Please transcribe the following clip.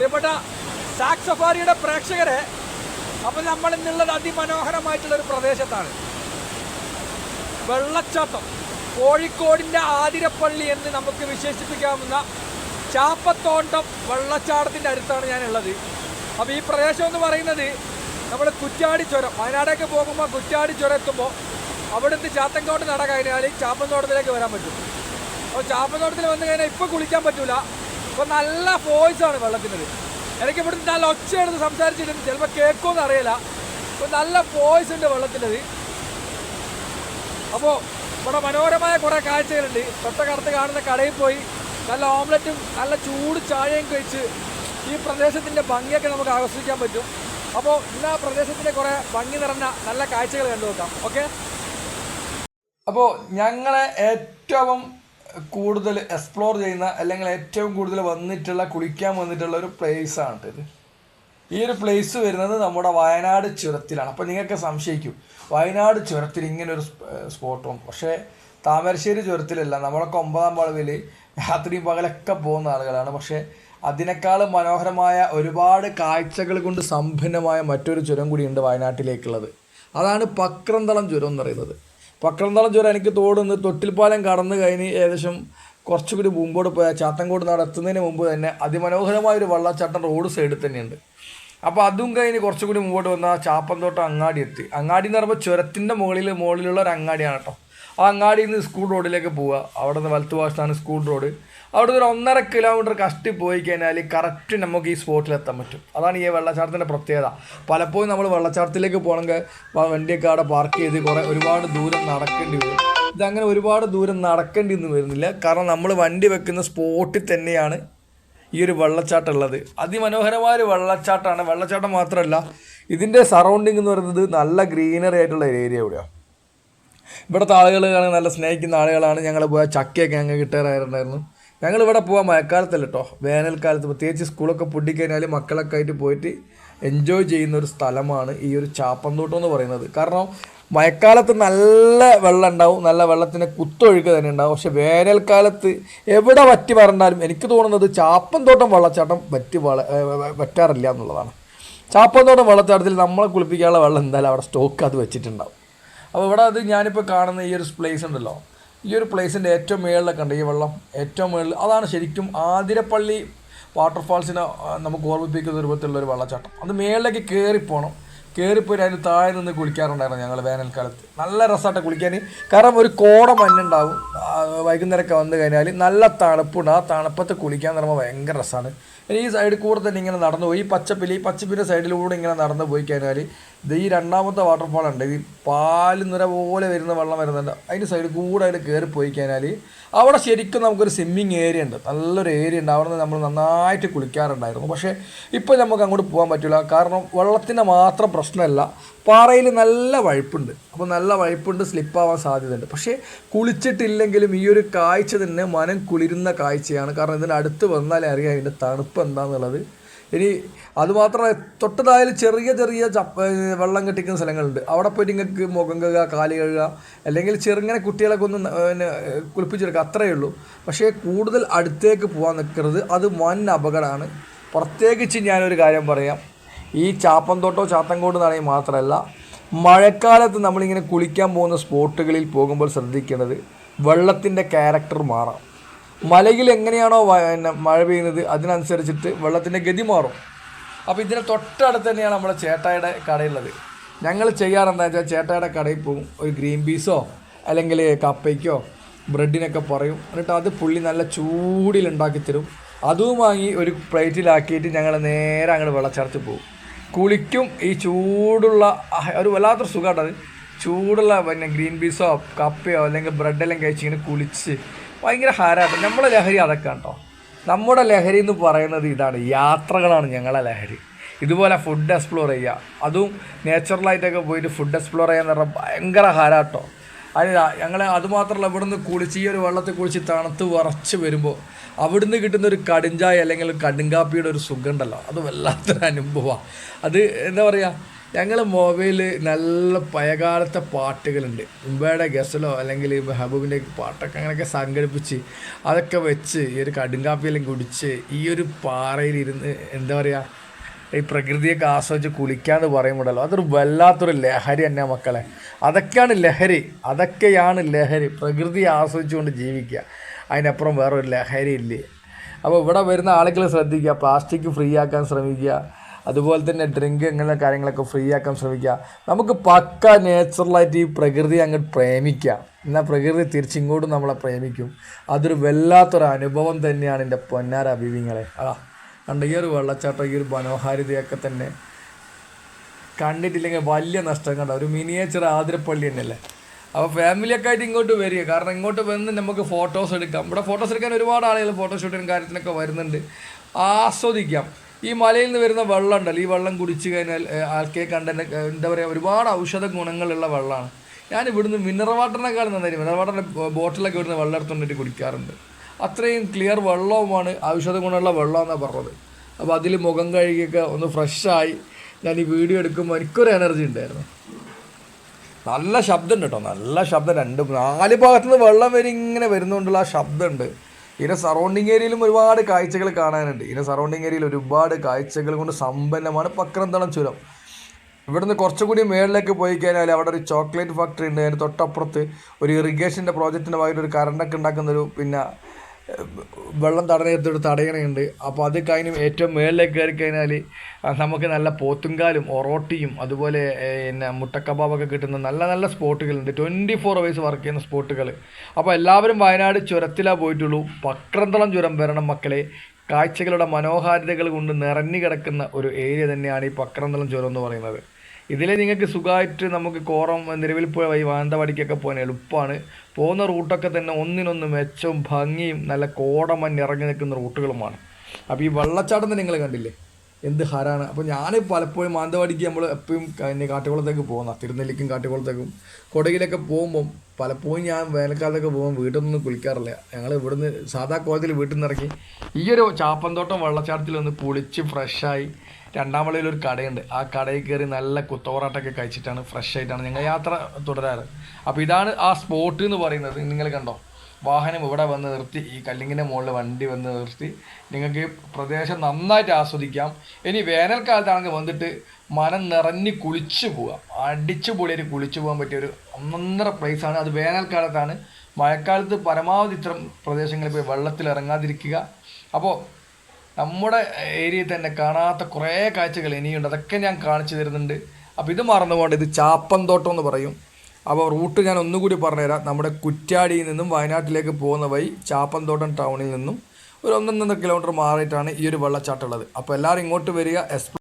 പ്രിയപ്പെട്ട സാക് സഫാരിയുടെ പ്രേക്ഷകരെ അപ്പോൾ നമ്മൾ ഇന്നുള്ളത് അതിമനോഹരമായിട്ടുള്ള ഒരു പ്രദേശത്താണ്. വെള്ളച്ചാട്ടം കോഴിക്കോടിന്റെ ആതിരപ്പള്ളി എന്ന് നമുക്ക് വിശേഷിപ്പിക്കാവുന്ന ചാപ്പത്തോണ്ടം വെള്ളച്ചാട്ടത്തിന്റെ അടുത്താണ് ഞാനുള്ളത്. അപ്പോൾ ഈ പ്രദേശം എന്ന് പറയുന്നത് നമ്മൾ കുറ്റാടി ചുരം വയനാടേക്ക് പോകുമ്പോൾ കുറ്റാടി ചുരം എത്തുമ്പോൾ അവിടുന്ന് ചാത്തങ്കോട്ട് നട കഴിഞ്ഞാൽ ചാപ്പന്തോട്ടത്തിലേക്ക് വരാൻ പറ്റും. അപ്പോൾ ചാപ്പന്തോട്ടത്തിൽ വന്നു കഴിഞ്ഞാൽ ഇപ്പോൾ കുളിക്കാൻ പറ്റൂല. അപ്പോൾ നല്ല വോയിസ് ആണ് വെള്ളത്തിനത് എനിക്ക് ഇവിടുന്ന് നല്ല ഒച്ചയെടുത്ത് സംസാരിച്ചിട്ടുണ്ട് ചിലപ്പോൾ കേൾക്കുമെന്ന് അറിയില്ല. അപ്പോൾ നല്ല വോയിസ് ഉണ്ട് വെള്ളത്തിനത് അപ്പോൾ ഇവിടെ മനോഹരമായ കുറേ കാഴ്ചകളുണ്ട്. തൊട്ടക്കടുത്ത് കാണുന്ന കടയിൽ പോയി നല്ല ഓംലറ്റും നല്ല ചൂട് ചായയും കഴിച്ച് ഈ പ്രദേശത്തിന്റെ ഭംഗിയൊക്കെ നമുക്ക് ആകർഷിക്കാൻ പറ്റും. അപ്പോൾ ഇന്ന് ആ പ്രദേശത്തിന്റെ കുറേ ഭംഗി നിറഞ്ഞ നല്ല കാഴ്ചകൾ കണ്ടു നോക്കാം ഓക്കെ? അപ്പോൾ ഞങ്ങളെ ഏറ്റവും കൂടുതൽ എക്സ്പ്ലോർ ചെയ്യുന്ന അല്ലെങ്കിൽ ഏറ്റവും കൂടുതൽ വന്നിട്ടുള്ള കുളിക്കാൻ വന്നിട്ടുള്ള ഒരു പ്ലേസാണ് ഇത് ഈ ഒരു പ്ലേസ് വരുന്നത് നമ്മുടെ വയനാട് ചുരത്തിലാണ്. അപ്പോൾ നിങ്ങൾക്ക് സംശയിക്കും. വയനാട് ചുരത്തിൽ ഇങ്ങനെ ഒരു സ്പോട്ടും പക്ഷേ താമരശ്ശേരി ചുരത്തിലല്ല. നമ്മളൊക്കെ ഒമ്പതാം വളവിൽ രാത്രിയും പകലൊക്കെ പോകുന്ന ആളുകളാണ്. പക്ഷേ അതിനേക്കാൾ മനോഹരമായ ഒരുപാട് കാഴ്ചകൾ കൊണ്ട് സമ്പന്നമായ മറ്റൊരു ചുരം കൂടിയുണ്ട് വയനാട്ടിലേക്കുള്ളത്. അതാണ് പക്രന്തളം ചുരം എന്ന് പറയുന്നത്. പക്രന്തളം ചുരം എനിക്ക് തോടുന്ന് തൊട്ടിൽപ്പാലം കടന്നു കഴിഞ്ഞ് ഏകദേശം കുറച്ചുകൂടി മുമ്പോട്ട് പോയാൽ ചാത്തൻകോട് നാട് നടത്തുന്നതിന് മുമ്പ് തന്നെ അതിമനോഹരമായ ഒരു വെള്ളച്ചാട്ടം റോഡ് സൈഡിൽ തന്നെയുണ്ട്. അപ്പോൾ അതും കഴിഞ്ഞ് കുറച്ചുകൂടി മുമ്പോട്ട് വന്നാൽ ചാപ്പന്തോട്ടം അങ്ങാടി എത്തി. അങ്ങാടി എന്ന് പറയുമ്പോൾ ചുരത്തിന്റെ മുകളിൽ മുകളിലുള്ള ഒരു അങ്ങാടിയാണ് കേട്ടോ. ആ അങ്ങാടിയിൽ നിന്ന് സ്കൂൾ റോഡിലേക്ക് പോവുക. അവിടെ നിന്ന് വലത്തു ഭാഗത്താണ് സ്കൂൾ റോഡ് അവിടെ ഒരു ഒന്നര കിലോമീറ്റർ കഷ്ടി പോയി കഴിഞ്ഞാൽ കറക്റ്റ് നമുക്ക് ഈ സ്പോട്ടിലെത്താൻ പറ്റും. അതാണ് ഈ വെള്ളച്ചാട്ടത്തിന്റെ പ്രത്യേകത. പലപ്പോഴും നമ്മൾ വെള്ളച്ചാട്ടത്തിലേക്ക് പോകണമെങ്കിൽ വണ്ടിയൊക്കെ അവിടെ പാർക്ക് ചെയ്ത് കുറേ ഒരുപാട് ദൂരം നടക്കേണ്ടി വരും. ഇതങ്ങനെ ഒരുപാട് ദൂരം നടക്കേണ്ടി ഒന്നും വരുന്നില്ല. കാരണം നമ്മൾ വണ്ടി വെക്കുന്ന സ്പോട്ടിൽ തന്നെയാണ് ഈ ഒരു വെള്ളച്ചാട്ടം ഉള്ളത്. അതിമനോഹരമായ ഒരു വെള്ളച്ചാട്ടമാണ്. വെള്ളച്ചാട്ടം മാത്രമല്ല ഇതിന്റെ സറൗണ്ടിങ് എന്ന് പറയുന്നത് നല്ല ഗ്രീനറി ആയിട്ടുള്ള ഒരു ഏരിയ ഇവിടെയാണ് ഇവിടുത്തെ ആളുകളാണ് നല്ല സ്നേഹിക്കുന്ന ആളുകളാണ് ഞങ്ങൾ പോയ ചക്കയൊക്കെ ഞങ്ങൾ കിട്ടാറായിട്ടുണ്ടായിരുന്നു. ഞങ്ങൾ ഇവിടെ പോകാൻ മഴക്കാലത്തല്ല കേട്ടോ വേനൽക്കാലത്ത് പ്രത്യേകിച്ച് സ്കൂളൊക്കെ പൊട്ടിക്കഴിഞ്ഞാൽ മക്കളൊക്കെ ആയിട്ട് പോയിട്ട് എൻജോയ് ചെയ്യുന്ന ഒരു സ്ഥലമാണ് ഈ ഒരു ചാപ്പന്തോട്ടം എന്ന് പറയുന്നത്. കാരണം മഴക്കാലത്ത് നല്ല വെള്ളം ഉണ്ടാവും നല്ല വെള്ളത്തിന് കുത്തൊഴുക്ക് തന്നെ ഉണ്ടാവും. പക്ഷേ വേനൽക്കാലത്ത് എവിടെ വറ്റി പറഞ്ഞാലും എനിക്ക് തോന്നുന്നത് ചാപ്പന്തോട്ടം വെള്ളച്ചാട്ടം വറ്റി വള വറ്റാറില്ല എന്നുള്ളതാണ്. ചാപ്പന്തോട്ടം വെള്ളച്ചാട്ടത്തിൽ നമ്മളെ കുളിപ്പിക്കാനുള്ള വെള്ളം എന്തായാലും അവിടെ സ്റ്റോക്ക് അത് വെച്ചിട്ടുണ്ടാവും. അപ്പോൾ ഇവിടെ അത് ഞാനിപ്പോൾ കാണുന്ന ഈ ഒരു പ്ലേസ് ഉണ്ടല്ലോ. ഈ ഒരു പ്ലേസിന്റെ ഏറ്റവും മുകളിലൊക്കെ ഉണ്ട് ഈ വെള്ളം. ഏറ്റവും മുകളിൽ അതാണ് ശരിക്കും ആതിരപ്പള്ളി വാട്ടർഫാൾസിനെ നമുക്ക് ഓർമ്മിപ്പിക്കുന്ന രൂപത്തിലുള്ള ഒരു വെള്ളച്ചാട്ടം. അത് മുകളിലേക്ക് കയറിപ്പോകണം കയറിപ്പോയി അതിന് താഴെ നിന്ന് കുളിക്കാറുണ്ടായിരുന്നു ഞങ്ങൾ വേനൽക്കാലത്ത്. നല്ല രസമായിട്ട് കുളിക്കാൻ. കാരണം ഒരു കോട മഞ്ഞുണ്ടാവും. വൈകുന്നേരമൊക്കെ വന്നു കഴിഞ്ഞാൽ നല്ല തണുപ്പുണ്ട്. ആ തണുപ്പത്ത് കുളിക്കാൻ പറയുമ്പോൾ ഭയങ്കര രസമാണ് ഈ സൈഡിൽ കൂടെ തന്നെ ഇങ്ങനെ നടന്നു പോയി. ഈ പച്ചപ്പിൽ ഈ പച്ചപ്പിന്റെ സൈഡിലൂടെ ഇങ്ങനെ നടന്നു പോയി കഴിഞ്ഞാൽ ഇത് ഈ രണ്ടാമത്തെ വാട്ടർഫാൾ ഉണ്ട്. ഈ പാൽ നിര പോലെ വരുന്ന വെള്ളം വരുന്നുണ്ട്. അതിന്റെ സൈഡിൽ കൂടെ അതിൽ കയറി പോയി കഴിഞ്ഞാൽ അവിടെ ശരിക്കും നമുക്കൊരു സ്വിമ്മിങ് ഏരിയ ഉണ്ട്. നല്ലൊരു ഏരിയ ഉണ്ട്. അവിടെ നമ്മൾ നന്നായിട്ട് കുളിക്കാറുണ്ടായിരുന്നു. പക്ഷേ ഇപ്പോൾ നമുക്ക് അങ്ങോട്ട് പോകാൻ പറ്റില്ല കാരണം വെള്ളത്തിന്റെ മാത്രം പ്രശ്നമല്ല. പാറയിൽ നല്ല വഴുപ്പുണ്ട്. അപ്പോൾ നല്ല വഴുപ്പുണ്ട് സ്ലിപ്പാവാൻ സാധ്യതയുണ്ട്. പക്ഷേ കുളിച്ചിട്ടില്ലെങ്കിലും ഈ ഒരു കാഴ്ച തന്നെ മനം കുളിരുന്ന കാഴ്ചയാണ്. കാരണം ഇതിന് അടുത്ത് വന്നാലേ അറിയാം ഇതിന്റെ തണുപ്പ് എന്താണെന്നുള്ളത് ഇനി അതുമാത്രമല്ല തൊട്ടതായാലും ചെറിയ ചെറിയ ചപ്പ വെള്ളം കെട്ടിക്കുന്ന സ്ഥലങ്ങളുണ്ട്. അവിടെ പോയിട്ട് നിങ്ങൾക്ക് മുഖം കഴുകുക കാൽ കഴുകുക അല്ലെങ്കിൽ ചെറുങ്ങനെ കുട്ടികളൊക്കെ ഒന്ന് പിന്നെ കുളിപ്പിച്ചെടുക്കുക അത്രയേ ഉള്ളൂ. പക്ഷേ കൂടുതൽ അടുത്തേക്ക് പോകാൻ നിൽക്കരുത്. അത് വൻ അപകടമാണ്. പ്രത്യേകിച്ച് ഞാനൊരു കാര്യം പറയാം. ഈ ചാപ്പന്തോട്ടോ ചാത്തങ്കോട് എന്നാണെങ്കിൽ മാത്രമല്ല മഴക്കാലത്ത് നമ്മളിങ്ങനെ കുളിക്കാൻ പോകുന്ന സ്പോട്ടുകളിൽ പോകുമ്പോൾ ശ്രദ്ധിക്കേണ്ടത് വെള്ളത്തിന്റെ ക്യാരക്ടർ മാറാം. മലയിൽ എങ്ങനെയാണോ പിന്നെ മഴ പെയ്യുന്നത് അതിനനുസരിച്ചിട്ട് വെള്ളത്തിന്റെ ഗതി മാറും. അപ്പോൾ ഇതിന് തൊട്ടടുത്ത് തന്നെയാണ് നമ്മുടെ ചേട്ടായുടെ കടയുള്ളത്. ഞങ്ങൾ ചെയ്യാറെന്താ വെച്ചാൽ ചേട്ടായുടെ കടയിൽ പോകും. ഒരു ഗ്രീൻ പീസോ അല്ലെങ്കിൽ കപ്പയ്ക്കോ ബ്രെഡിനൊക്കെ പറയും. എന്നിട്ട് അത് പുള്ളി നല്ല ചൂടിൽ ഉണ്ടാക്കി തരും. അതും വാങ്ങി ഒരു പ്ലേറ്റിലാക്കിയിട്ട് ഞങ്ങൾ നേരെ അങ്ങോട്ട് വെള്ളച്ചാർത്ത് പോകും. കുളിക്കും ഈ ചൂടുള്ള ഒരു വല്ലാത്തൊരു സുഖമാണ് ചൂടുള്ള പിന്നെ ഗ്രീൻ പീസോ കപ്പയോ അല്ലെങ്കിൽ ബ്രെഡെല്ലാം കഴിച്ച് ഇങ്ങനെ കുളിച്ച് ഭയങ്കര ഹാരാട്ടം. നമ്മളെ ലഹരി അതൊക്കെ കേട്ടോ നമ്മുടെ ലഹരി എന്ന് പറയുന്നത് ഇതാണ്. യാത്രകളാണ് ഞങ്ങളെ ലഹരി. ഇതുപോലെ ഫുഡ് എക്സ്പ്ലോർ ചെയ്യുക അതും നാച്ചുറലായിട്ടൊക്കെ പോയിട്ട് ഫുഡ് എക്സ്പ്ലോർ ചെയ്യാന്ന് പറഞ്ഞാൽ ഭയങ്കര ഹാരാട്ടോ. അതിന് ഞങ്ങൾ അതുമാത്രമല്ല ഇവിടുന്ന് കുളിച്ച് ഈ ഒരു വെള്ളത്തിൽ കുളിച്ച് തണുത്ത് വറച്ച് വരുമ്പോൾ അവിടുന്ന് കിട്ടുന്ന ഒരു കടുഞ്ചായ അല്ലെങ്കിൽ കടുങ്കാപ്പിയുടെ ഒരു സുഖം ഉണ്ടല്ലോ അത് വല്ലാത്തൊരു അനുഭവമാണ് അത് എന്താ പറയുക ഞങ്ങൾ മൊബൈലിൽ നല്ല പഴയകാലത്തെ പാട്ടുകളുണ്ട്. ഉമ്പയുടെ ഗസലോ അല്ലെങ്കിൽ ഹബൂബിന്റെ പാട്ടൊക്കെ അങ്ങനെയൊക്കെ സംഘടിപ്പിച്ച് അതൊക്കെ വെച്ച് ഈ ഒരു കടുങ്കാപ്പിയെല്ലാം കുടിച്ച് ഈ ഒരു പാറയിൽ ഇരുന്ന് എന്താ പറയുക ഈ പ്രകൃതിയൊക്കെ ആസ്വദിച്ച് കുളിക്കാന്ന് പറയുമ്പോഴല്ലോ അതൊരു വല്ലാത്തൊരു ലഹരി തന്നെ മക്കളെ. അതൊക്കെയാണ് ലഹരി അതൊക്കെയാണ് ലഹരി. പ്രകൃതി ആസ്വദിച്ചുകൊണ്ട് ജീവിക്കുക. അതിനപ്പുറം വേറൊരു ലഹരി ഇല്ലേ? അപ്പോൾ ഇവിടെ വരുന്ന ആളുകൾ ശ്രദ്ധിക്കുക പ്ലാസ്റ്റിക് ഫ്രീ ആക്കാൻ ശ്രമിക്കുക അതുപോലെ തന്നെ ഡ്രിങ്ക് ഇങ്ങനെ കാര്യങ്ങളൊക്കെ ഫ്രീ ആക്കാൻ ശ്രമിക്കുക. നമുക്ക് പക്ക നേച്ചുറലായിട്ട് ഈ പ്രകൃതി അങ്ങോട്ട് പ്രേമിക്കാം. എന്നാൽ പ്രകൃതി തിരിച്ചിങ്ങോട്ടും നമ്മളെ പ്രേമിക്കും. അതൊരു വല്ലാത്തൊരു അനുഭവം തന്നെയാണ് എന്റെ പൊന്നാര അഭിവിങ്ങളെ. അതാ. കണ്ട ഈ ഒരു വെള്ളച്ചാട്ടം ഈ ഒരു മനോഹാരിതയൊക്കെ തന്നെ കണ്ടിട്ടില്ലെങ്കിൽ വലിയ നഷ്ടം കണ്ട? ഒരു മിനിയേച്ചർ ആതിരപ്പള്ളി തന്നെയല്ലേ? അപ്പോൾ ഫാമിലിയൊക്കെ ആയിട്ട് ഇങ്ങോട്ട് വരിക. കാരണം ഇങ്ങോട്ട് വന്ന് നമുക്ക് ഫോട്ടോസ് എടുക്കാം. ഇവിടെ ഫോട്ടോസ് എടുക്കാൻ ഒരുപാട് ആളുകൾ ഫോട്ടോഷൂട്ടിനും കാര്യത്തിനൊക്കെ വരുന്നുണ്ട്. ആസ്വദിക്കാം. ഈ മലയിൽ നിന്ന് വരുന്ന വെള്ളം ഉണ്ടല്ലോ ഈ വെള്ളം കുടിച്ചു കഴിഞ്ഞാൽ ആൾക്കെ കണ്ട എന്താ പറയുക ഒരുപാട് ഔഷധ ഗുണങ്ങളുള്ള വെള്ളമാണ്. ഞാൻ ഇവിടുന്ന് മിനറൽ വാട്ടറിനെക്കാളും നന്നായി മിനറൽ വാട്ടറിന്റെ ബോട്ടിലൊക്കെ ഇവിടുന്ന് വെള്ളം എടുത്തുകൊണ്ടിട്ട് കുടിക്കാറുണ്ട്. അത്രയും ക്ലിയർ വെള്ളവുമാണ് ഔഷധ ഗുണമുള്ള വെള്ളമെന്നാണ് പറഞ്ഞത്. അപ്പോൾ അതിൽ മുഖം കഴുകിയൊക്കെ ഒന്ന് ഫ്രഷായി ഞാൻ ഈ വീഡിയോ എടുക്കുമ്പോൾ എനിക്കൊരു എനർജി ഉണ്ടായിരുന്നു നല്ല ശബ്ദമുണ്ട് കേട്ടോ നല്ല ശബ്ദം രണ്ട് നാല് ഭാഗത്തുനിന്ന് വെള്ളം വരെ ഇങ്ങനെ വരുന്നുകൊണ്ടുള്ള ആ ശബ്ദമുണ്ട് ഇതിന്റെ സറൗണ്ടിങ് ഏരിയയിലും ഒരുപാട് കാഴ്ചകൾ കാണാനുണ്ട്. ഇതിന്റെ സറൗണ്ടിങ് ഏരിയയിൽ ഒരുപാട് കാഴ്ചകൾ കൊണ്ട് സമ്പന്നമാണ് പക്രന്തളം ചുരം. ഇവിടുന്ന് കുറച്ചുകൂടി മേളിലേക്ക് പോയി കഴിഞ്ഞാൽ അവിടെ ഒരു ചോക്ലേറ്റ് ഫാക്ടറി ഉണ്ട് അതിന് തൊട്ടപ്പുറത്ത് ഒരു ഇറിഗേഷന്റെ പ്രോജക്റ്റിന്റെ ഭാഗമായിട്ട് ഒരു കറണ്ടൊക്കെ ഉണ്ടാക്കുന്നൊരു പിന്നെ വെള്ളം തടയത്തൊരു തടയണയുണ്ട്. അപ്പോൾ അത് കഴിഞ്ഞ് ഏറ്റവും മേളിലേക്ക് കയറി കഴിഞ്ഞാൽ നമുക്ക് നല്ല പോത്തുങ്കാലും ഒറോട്ടിയും അതുപോലെ പിന്നെ മുട്ടക്കബാബൊക്കെ കിട്ടുന്ന നല്ല നല്ല സ്പോട്ടുകളുണ്ട്. ട്വന്റി ഫോർ അവേഴ്സ് വർക്ക് ചെയ്യുന്ന സ്പോട്ടുകൾ അപ്പോൾ എല്ലാവരും വയനാട് ചുരത്തിലാണ് പോയിട്ടുള്ളൂ. പക്രന്തളം ചുരം വരണം മക്കളെ. കാഴ്ചകളുടെ മനോഹാരിതകൾ കൊണ്ട് നിറഞ്ഞു കിടക്കുന്ന ഒരു ഏരിയ തന്നെയാണ് ഈ പക്രന്തളം ചുരം എന്ന് പറയുന്നത്. ഇതിൽ നിങ്ങൾക്ക് സുഖമായിട്ട് നമുക്ക് കോറം നിലവിൽ പോയി മാനന്തവാടിക്കൊക്കെ പോകാൻ എളുപ്പമാണ് പോകുന്ന റൂട്ടൊക്കെ തന്നെ ഒന്നിനൊന്ന് മെച്ചവും ഭംഗിയും നല്ല കോടമഞ്ഞ് ഇറങ്ങി നിൽക്കുന്ന റൂട്ടുകളുമാണ്. അപ്പോൾ ഈ വെള്ളച്ചാട്ടം നിങ്ങൾ കണ്ടില്ലേ? എന്ത് ഹരാണ്. അപ്പോൾ ഞാൻ പലപ്പോഴും മാനന്തവാടിക്ക് നമ്മൾ എപ്പോഴും കഴിഞ്ഞ കാട്ടുകുളത്തേക്ക് പോകുന്ന തിരുനെല്ലിക്കും കാട്ടുകുളത്തേക്കും. കൊടകിലൊക്കെ പോകുമ്പം പലപ്പോഴും ഞാൻ വേനൽക്കാലത്തൊക്കെ പോകുമ്പോൾ വീട്ടിൽ നിന്നൊന്നും കുളിക്കാറില്ല. ഞങ്ങൾ ഇവിടുന്ന് സാധാ കോലത്തിൽ വീട്ടിൽ നിന്ന് ഇറങ്ങി ഈ ഒരു ചാപ്പന്തോട്ടം വെള്ളച്ചാട്ടത്തിൽ ഒന്ന് കുളിച്ച് ഫ്രഷായി രണ്ടാം വളയിൽ ഒരു കടയുണ്ട്. ആ കടയിൽ കയറി നല്ല കുത്തോറാട്ടൊക്കെ കഴിച്ചിട്ടാണ് ഫ്രഷ് ആയിട്ടാണ് ഞങ്ങൾ യാത്ര തുടരാറ്. അപ്പോൾ ഇതാണ് ആ സ്പോട്ട് എന്ന് പറയുന്നത്. നിങ്ങൾ കണ്ടോ? വാഹനം ഇവിടെ വന്ന് നിർത്തി. ഈ കല്ലിങ്ങിന്റെ മുകളിൽ വണ്ടി വന്ന് നിർത്തി. നിങ്ങൾക്ക് പ്രദേശം നന്നായിട്ട് ആസ്വദിക്കാം. ഇനി വേനൽക്കാലത്താണെങ്കിൽ വന്നിട്ട് മനം നിറഞ്ഞ് കുളിച്ചു പോകാം അടിച്ചു പൊളിയൊരു കുളിച്ചു പോകാൻ പറ്റിയ ഒരു ഒന്നൊന്നര പ്ലേസാണ് അത് വേനൽക്കാലത്താണ്. മഴക്കാലത്ത് പരമാവധി ഇത്തരം പ്രദേശങ്ങളിൽ പോയി വെള്ളത്തിൽ ഇറങ്ങാതിരിക്കുക. അപ്പോൾ നമ്മുടെ ഏരിയയിൽ തന്നെ കാണാത്ത കുറേ കാഴ്ചകൾ ഇനിയുണ്ട്. അതൊക്കെ ഞാൻ കാണിച്ചു തരുന്നുണ്ട്. അപ്പോൾ ഇത് മറന്നുകൊണ്ട് ഇത് ചാപ്പന്തോട്ടം എന്ന് പറയും. അപ്പോൾ റൂട്ട് ഞാൻ ഒന്നുകൂടി പറഞ്ഞുതരാം. നമ്മുടെ കുറ്റ്യാടിയിൽ നിന്നും വയനാട്ടിലേക്ക് പോകുന്ന വഴി ചാപ്പന്തോട്ടം ടൗണിൽ നിന്നും ഒരു ഒന്നൊന്നര കിലോമീറ്റർ മാറിയിട്ടാണ് ഈ ഒരു വെള്ളച്ചാട്ടം ഉള്ളത്. അപ്പോൾ എല്ലാവരും ഇങ്ങോട്ട് വരിക. എക്സ്പ്ലോ